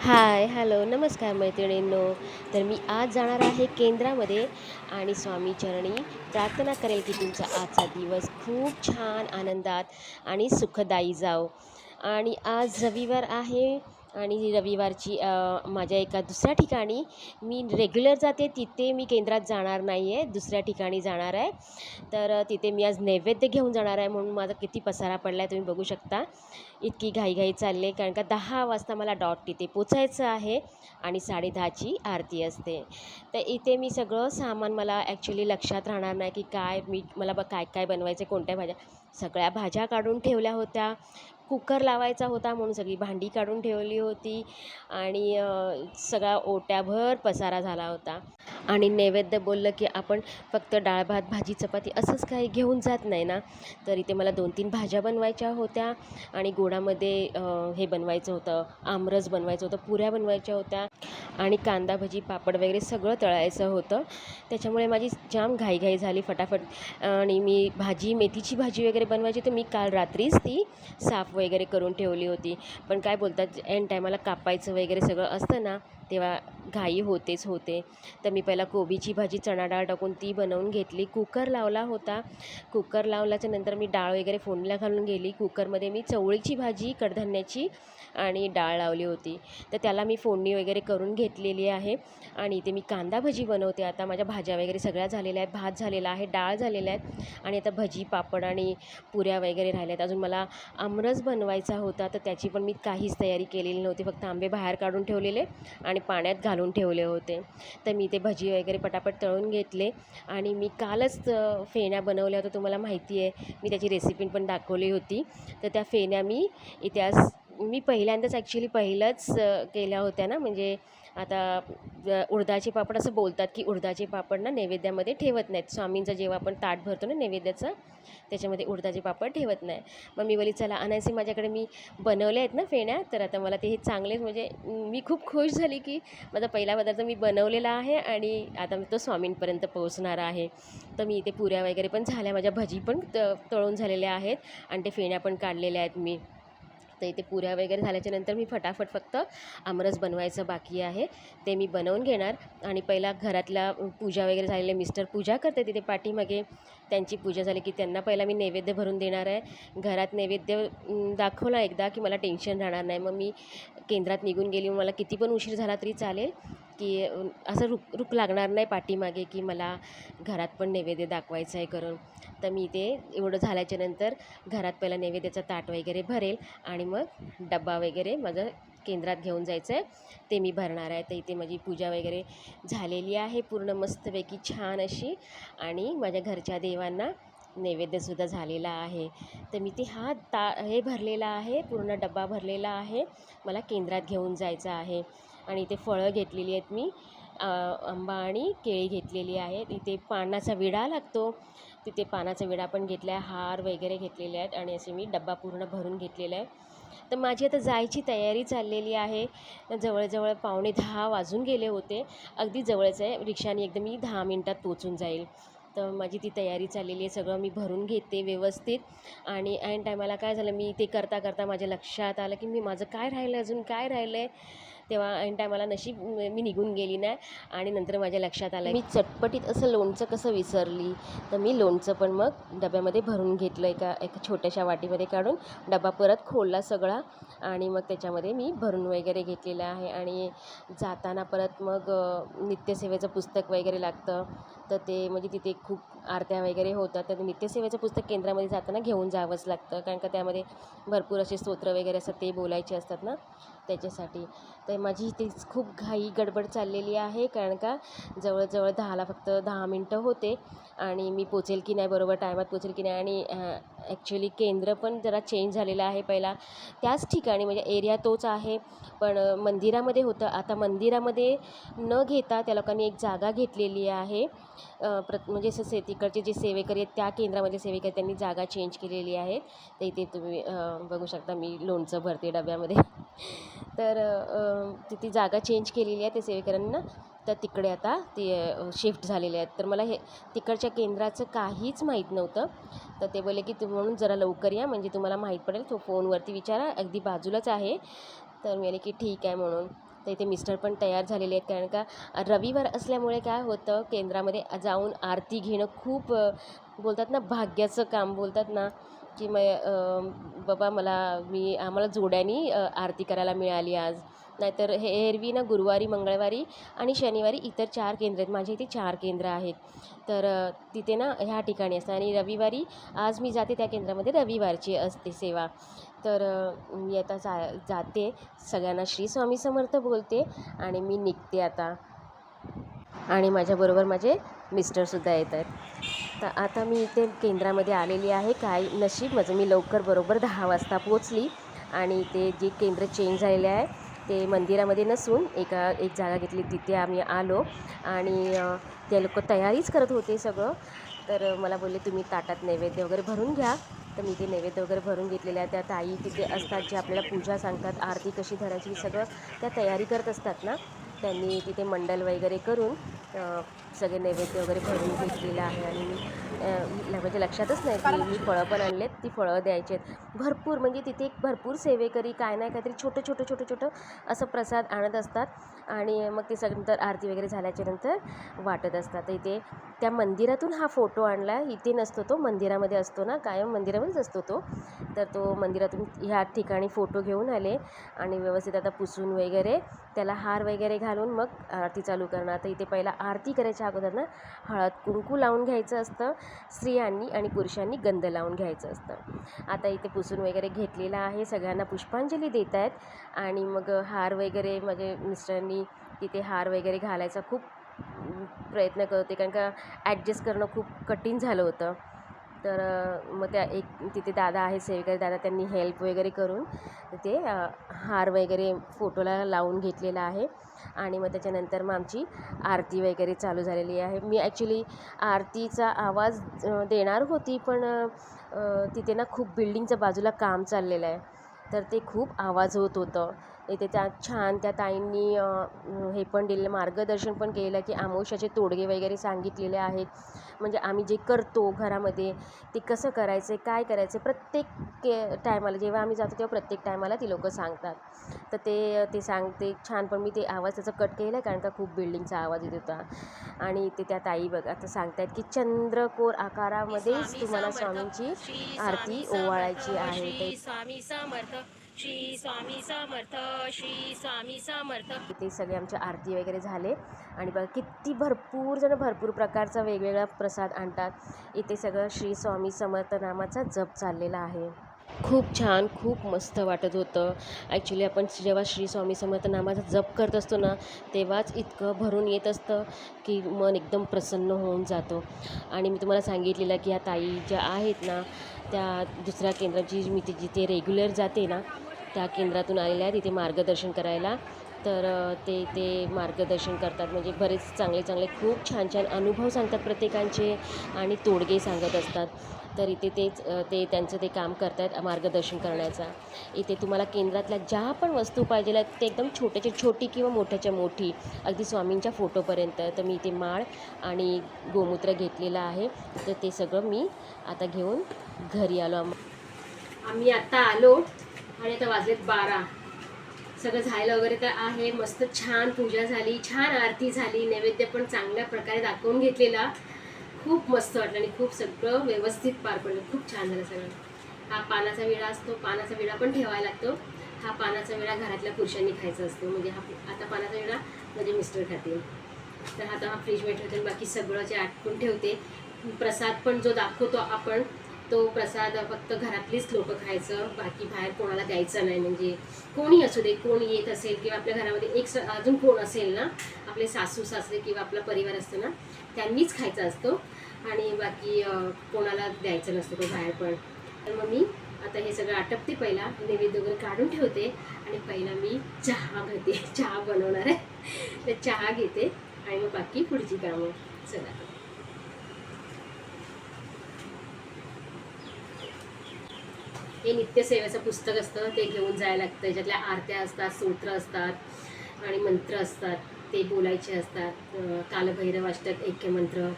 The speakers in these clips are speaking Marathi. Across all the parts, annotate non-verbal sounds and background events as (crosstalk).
हाय हॅलो नमस्कार मैत्रिणींनो. तर मी आज जाणार आहे केंद्रामध्ये आणि स्वामी चरणी प्रार्थना करेल की तुमचा आजचा दिवस खूप छान आनंदात आणि सुखदायी जाओ आणि आज रविवार आहे. आणि रविवारची माझ्या एका दुसऱ्या ठिकाणी मी रेग्युलर जाते तिथे मी केंद्रात जाणार नाही आहे दुसऱ्या ठिकाणी जाणार आहे. तर तिथे मी आज नैवेद्य घेऊन जाणार आहे म्हणून माझा किती पसारा पडला आहे तुम्ही बघू शकता. इतकी घाईघाई चालली कारण का दहा वाजता मला डॉट तिथे पोचायचं आहे आणि साडेदहाची आरती असते. तर इथे मी सगळं सामान मला ॲक्च्युली लक्षात राहणार नाही की काय मी मला ब काय काय बनवायचं कोणत्या भाज्या सगळ्या भाज्या काढून ठेवल्या होत्या. कुकर लावायचा होता म्हणून सगळी भांडी काढून ठेवली होती आणि सगळा ओट्याभर पसारा झाला होता. आणि नैवेद्य बोललं की आपण फक्त डाळ भात भाजी चपाती असंच काही घेऊन जात नाही ना? तर इथे मला दोन तीन भाज्या बनवायच्या होत्या आणि गोडामध्ये हे बनवायचं होतं आमरस बनवायचं होतं पुऱ्या बनवायच्या होत्या. आणि कांदा भजी पापड वगैरे सगळं तळायचं होतं. त्याच्यामुळे माझी जाम घाईघाई झाली फटाफट. आणि मी भाजी मेथीची भाजी वगैरे बनवायची तर मी काल रात्रीच ती साफ वगैरे करून ठेवली होती. पण काय बोलतात एन टायमाला कापायचं वगैरे सगळं असतं ना तेव्हा घाई होतेच होते. तर मी पहिला कोबीची भाजी चणा डाळ टाकून ती बनवून घेतली. कुकर लावला होता. कुकर लावल्याच्या नंतर मी डाळ वगैरे फोडणीला घालून गेली. कुकरमध्ये मी चवळीची भाजी कडधान्याची आणि डाळ लावली होती. तर त्याला मी फोडणी वगैरे करून घेतलेली आहे आणि इथे मी कांदा भजी बनवते. आता माझ्या भाज्या वगैरे सगळ्या झालेल्या आहेत. भात झालेला आहे डाळ झालेल्या आहेत आणि आता भजी पापड आणि पुऱ्या वगैरे राहिल्या आहेत अजून मला आमरस बनवायचा होता तर त्याची पण मी काहीच तयारी केलेली नव्हती. फक्त आंबे बाहेर काढून ठेवलेले आणि पाण्यात घालून ठेवले होते. तर मी ते भजी वगैरे पटापट तळून घेतले आणि मी कालच फेण्या बनवल्या होत्या तुम्हाला माहिती आहे. मी त्याची रेसिपी पण दाखवली होती. तर त्या फेण्या मी इतिहास मी पहिल्यांदाच ॲक्च्युली पहिलंच केल्या होत्या ना म्हणजे आता उडदाचे पापड असं बोलतात की उडदाचे पापड ना नैवेद्यामध्ये ठेवत नाहीत. स्वामींचं जेव्हा आपण ताट भरतो ना नैवेद्याचं त्याच्यामध्ये उडदाचे पापड ठेवत नाही. मग मी बोली चला अनायसे माझ्याकडे मी बनवले आहेत ना फेण्या तर आता मला ते हे चांगलेच म्हणजे मी खूप खुश झाली की माझा पहिला पदार्थ मी बनवलेला आहे आणि आता तो स्वामींपर्यंत पोहोचणार आहे. तर मी इथे पुऱ्या वगैरे पण झाल्या माझ्या भजी पण त तळून झालेल्या आहेत आणि ते फेण्या पण काढलेल्या आहेत मी. तर इथे पुऱ्या वगैरे झाल्याच्यानंतर मी फटाफट फक्त आमरस बनवायचं बाकी आहे. ते मी बनवून घेणार. आणि पहिला घरातला पूजा वगैरे झालेले मिस्टर पूजा करते तिथे पाठीमागे. त्यांची पूजा झाली की त्यांना पहिला मी नैवेद्य भरून देणार आहे. घरात नैवेद्य दाखवला एकदा की मला टेन्शन राहणार नाही. मग मी केंद्रात निघून गेली. मग मला किती पण उशीर झाला तरी चालेल की असं रुक रुक लागणार नाही पाठीमागे की मला घरात पण नैवेद्य दाखवायचं आहे करून. तर मी ते एवढं झाल्याच्यानंतर घरात पहिला नैवेद्याचा ताट वगैरे भरेल आणि मग डब्बा वगैरे माझं केंद्रात घेऊन जायचं आहे ते मी भरणार आहे. तर इथे माझी पूजा वगैरे झालेली आहे. पूर्ण मस्तपैकी छान अशी. आणि माझ्या घरच्या देवांना नैवेद्यसुद्धा झालेला आहे. तर मी ते हा ता हे भरलेला आहे. पूर्ण डब्बा भरलेला आहे. मला केंद्रात घेऊन जायचं आहे. आणि इथे फळं घेतलेली आहेत मी. आंबा आणि केळी घेतलेली आहेत. इथे पानाचा विडा लागतो. तिथे पानाचा विडा पण घेतला आहे हार वगैरे घेतलेले आहेत आणि असे मी डब्बा पूर्ण भरून घेतलेला आहे. तर माझी आता जायची तयारी चाललेली आहे. जवळजवळ पावणे दहा वाजून गेले होते. अगदी जवळच आहे. रिक्षाने एकदम मी दहा मिनटात पोचून जाईल. तर माझी ती तयारी चाललेली आहे. सगळं मी भरून घेते व्यवस्थित. आणि ऐन टायमाला काय झालं मी ते करता करता माझ्या लक्षात आलं की मी माझं काय राहिलं अजून? काय राहिलं आहे तेव्हा ऐन टायमाला नशीब मी निघून गेली नाही आणि नंतर माझ्या लक्षात आलं मी चटपटीत असं लोणचं कसं विसरली? तर मी लोणचं पण मग डब्यामध्ये भरून घेतलं एका एका छोट्याशा वाटीमध्ये काढून. डबा परत खोलला सगळा आणि मग त्याच्यामध्ये मी भरून वगैरे घेतलेलं आहे. आणि जाताना परत मग नित्यसेवेचं पुस्तक वगैरे लागतं. तर ते म्हणजे तिथे खूप आरत्या वगैरे होतात. तर नित्यसेवेचं पुस्तक केंद्रामध्ये जाताना घेऊन जावंच लागतं. कारण का त्यामध्ये भरपूर असे स्तोत्र वगैरे असतात ते बोलायचे असतात ना. त्याच्यासाठी. तर माझी तीच खूप घाई गडबड चाललेली आहे कारण का जवळजवळ दहाला फक्त दहा मिनटं होते आणि मी पोचेल की नाही बरोबर टायमात पोचेल की नाही आणि ॲक्च्युली केंद्र पण जरा चेंज झालेलं आहे पहिला. त्याच ठिकाणी म्हणजे एरिया तोच आहे पण मंदिरामध्ये होतं. आता मंदिरामध्ये न घेता त्या लोकांनी एक जागा घेतलेली आहे. प्रत म्हणजे असं से तिकडचे जे सेवेकरी आहेत त्या केंद्रामध्ये सेवेकरी त्यांनी जागा चेंज केलेली आहे तर इथे तुम्ही बघू शकता मी लोणचं भरते डब्यामध्ये. तर तिथे जागा चेंज केलेली आहे ते सेवेकरांना तर तिकडे आता ते शिफ्ट झालेले आहेत. तर मला हे तिकडच्या केंद्राचं काहीच माहीत नव्हतं. तर ते बोलले की तुम्ही म्हणून जरा लवकर या म्हणजे तुम्हाला माहीत पडेल. तो फोनवरती विचारा अगदी बाजूलाच आहे. तर मी आले की ठीक आहे म्हणून. तर इथे मिस्टर पण तयार झालेले आहेत. कारण का रविवार असल्यामुळे काय होतं केंद्रामध्ये जाऊन आरती घेणं खूप बोलतात ना भाग्याचं काम बोलतात ना. की मग बाबा मला मी आम्हाला जोड्यानी आरती करायला मिळाली आज. नाहीतर हे एरवी ना गुरुवारी मंगळवारी आणि शनिवारी इतर चार केंद्र आहेत. माझ्या इथे चार केंद्र आहेत. तर तिथे ना ह्या ठिकाणी असतं आणि रविवारी आज मी जाते त्या केंद्रामध्ये रविवारची असते सेवा. तर मी आता जा जाते. सगळ्यांना श्री स्वामी समर्थ बोलते आणि मी निघते आता. आणि माझ्याबरोबर माझे मिस्टरसुद्धा येत आहेत तर आता मी इथे केंद्रामध्ये आलेली आहे. काय नशीब माझं मी लवकर बरोबर दहा वाजता पोचली आणि ते जे केंद्र चेंज झालेले आहे ते मंदिरामध्ये नसून एका एक जागा घेतली तिथे आम्ही आलो आणि ते लोक तयारीच करत होते सगळं. तर मला बोलले तुम्ही ताटात नैवेद्य वगैरे भरून घ्या. तर मी ते नैवेद्य वगैरे भरून घेतलेल्या त्या ताई तिथे असतात जे आपल्याला पूजा सांगतात आरती कशी धरायची सगळं त्या तयारी करत असतात ना. त्यांनी तिथे मंडल वगैरे करून सगळे नैवेद्य वगैरे भरून घेतलेलं आहे आणि मी म्हणजे लक्षातच नाही की मी फळं पण आणलेत ती फळं द्यायची आहेत. भरपूर म्हणजे तिथे एक भरपूर सेवेकरी काय नाही काहीतरी छोटं छोटं छोटं छोटं असं प्रसाद आणत असतात. आणि मग ते सगळं आरती वगैरे झाल्याच्यानंतर वाटत असतात. तर इथे त्या मंदिरातून हा फोटो आणला इथे नसतो तो मंदिरामध्ये असतो ना कायम मंदिरामध्येच असतो तो. तर तो मंदिरातून ह्या ठिकाणी फोटो घेऊन आले आणि व्यवस्थित आता पुसून वगैरे त्याला हार वगैरे घालून मग आरती चालू करणार. तर इथे पहिला आरती करायच्या अगोदर ना हळद कुंकू लावून घ्यायचं असतं. स्त्रियांनी आणि पुरुषांनी गंध लावून घ्यायचं असतं. आता इथे पुसून वगैरे घेतलेलं आहे. सगळ्यांना पुष्पांजली देत आहेत. आणि मग हार वगैरे म्हणजे मिस्टरांनी तिथे हार वगैरे घालायचा खूप प्रयत्न करत होते कारण का ॲडजस्ट करणं खूप कठीण झालं होतं. तर मग त्या एक तिथे दादा आहे सेवेकरी दादा त्यांनी हेल्प वगैरे करून ते हार वगैरे फोटोला लावून घेतलेला आहे. आणि मग त्याच्यानंतर मग आमची आरती वगैरे चालू झालेली आहे. मी ॲक्च्युली आरतीचा आवाज देणार होती पण तिथे ना खूप बिल्डिंगच्या बाजूला काम चाललेलं आहे. तर ते खूप आवाज होत होतं. इथे त्या छान त्या ताईंनी हे पण दिलेलं मार्गदर्शन पण केलेलं की आमोशाचे तोडगे वगैरे सांगितलेले आहेत. म्हणजे आम्ही जे करतो घरामध्ये ते कसं करायचं काय करायचं प्रत्येक के टायमाला जेव्हा आम्ही जातो तेव्हा प्रत्येक टायमाला ती लोकं सांगतात. तर ते ते सांगते छान पण मी ते आवाज त्याचा कट केला आहे कारण का खूप बिल्डिंगचा आवाज येत होता. आणि ते त्या ताई बघ आता सांगतायत की चंद्रकोर आकारामध्येच तुम्हाला स्वामींची आरती ओवाळायची आहे. स्वामी समर्थ. श्री स्वामी समर्थ श्री स्वामी समर्थ. इथे सगळे आमचे आरती वगैरे झाले. आणि बघा किती भरपूर जण भरपूर प्रकारचा वेगवेगळा प्रसाद आणतात. इथे सगळं श्री स्वामी समर्थ नामाचा जप चाललेला आहे. खूप छान खूप मस्त वाटत होतं. ॲक्च्युली आपण जेव्हा श्री स्वामी समर्थ नामाचा जप करत असतो ना तेव्हाच इतकं भरून येत असतं की मन एकदम प्रसन्न होऊन जातो. आणि मी तुम्हाला सांगितलेलं की ह्या ताई ज्या आहेत ना त्या दुसऱ्या केंद्राची मी ती जिथे रेग्युलर जाते ना त्या केंद्रातून आलेल्या आहेत तिथे मार्गदर्शन करायला. तर ते ते मार्गदर्शन करतात. म्हणजे बरेच चांगले चांगले खूप छान छान अनुभव सांगतात प्रत्येकांचे आणि तोडगे सांगत असतात. तर इथे तेच ते त्यांचं ते काम करतात मार्गदर्शन करण्याचा. इथे तुम्हाला केंद्रातल्या ज्या पण वस्तू पाहिजे आहेत ते एकदम छोट्याच्या छोटी किंवा मोठ्याच्या मोठी अगदी स्वामींच्या फोटोपर्यंत. तर मी इथे माळ आणि गोमूत्र घेतलेलं आहे. तर ते सगळं मी आता घेऊन घरी आलो. आम्ही आत्ता आलो आणि आता वाजलेत बारा. सगळं झालं वगैरे तर आहे. मस्त छान पूजा झाली छान आरती झाली नैवेद्य पण चांगल्या प्रकारे दाखवून घेतलेला. खूप मस्त वाटलं आणि खूप सगळं व्यवस्थित पार पडलं. खूप छान झालं सगळं. हा पानाचा विडा असतो पानाचा विडा पण ठेवायला लागतो. हा पानाचा विडा घरातल्या पुरुषांनी खायचा असतो. म्हणजे हा आता पानाचा विळा म्हणजे मिस्टर खातील. तर आता हा फ्रीजमध्ये ठेवते बाकी सगळं जे आटकून ठेवते. प्रसाद पण जो दाखवतो आपण तो प्रसाद फक्त घरातलीच लोक खायचं बाकी बाहेर कोणाला द्यायचं नाही. म्हणजे कोणी असू दे कोण येत असेल किंवा आपल्या घरामध्ये एक स अजून कोण असेल ना आपले सासू सासरे किंवा आपला परिवार असतो ना त्यांनीच खायचा असतो. आणि बाकी कोणाला द्यायचं नसतं तो बाहेर पण. तर मग मी आता हे सगळं आटपते पहिला नैवेद्य वगैरे काढून ठेवते आणि पहिला मी चहा घेते (laughs) चहा बनवणार आहे. तर चहा घेते आणि मग बाकी पुढची कामं. चला. हे नित्यसेवेचं पुस्तक असतं ते घेऊन जायला लागतं. त्याच्यातल्या आरत्या असतात सूत्र असतात आणि मंत्र असतात. ते बोलायचे असतात. कालभैरव असतात ऐक्य मंत्र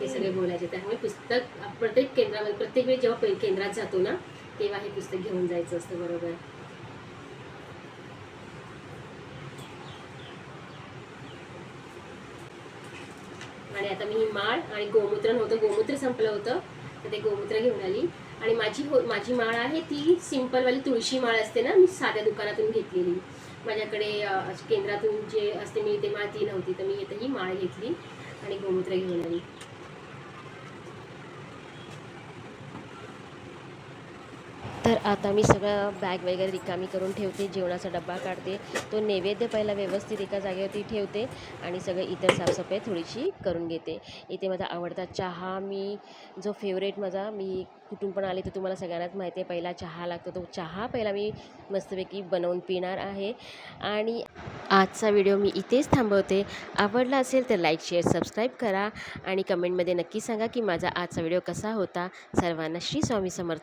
हे सगळे बोलायचे. त्यामुळे पुस्तक प्रत्येक केंद्रामध्ये प्रत्येक वेळी जेव्हा केंद्रात जातो ना तेव्हा हे पुस्तक घेऊन जायचं असतं बरोबर. आणि आता मी माळ आणि गोमूत्र नव्हतं. गोमूत्र संपलं होतं. तर ते गोमूत्र घेऊन आली. आणि माझी हो माझी माळ आहे ती सिंपलवाली तुळशी माळ असते ना मी साध्या दुकानातून घेतलेली. माझ्याकडे केंद्रातून जे असते मी ते माळ ती नव्हती तर मी इथं ही माळ घेतली आणि गोमूत्र घेऊन आली. तर आता मी सगळं बॅग वगैरे रिकामी करून ठेवते जेवणाचा डब्बा काढते. तो नैवेद्य पहिला व्यवस्थित एका जागेवरती ठेवते आणि सगळं इतर साफसफाई थोडीशी करून घेते. इथे माझा आवडता चहा मी जो फेवरेट माझा मी कुठून पण आले तर तुम्हाला सगळ्यांनाच माहिती आहे पहिला चहा लागतो तो चहा पहिला मी मस्तपैकी बनवून पिणार आहे. आणि आजचा व्हिडिओ मी इथेच थांबवते. आवडला असेल तर लाईक शेअर सबस्क्राईब करा आणि कमेंटमध्ये नक्की सांगा की माझा आजचा व्हिडिओ कसा होता. सर्वांना श्री स्वामी समर्थ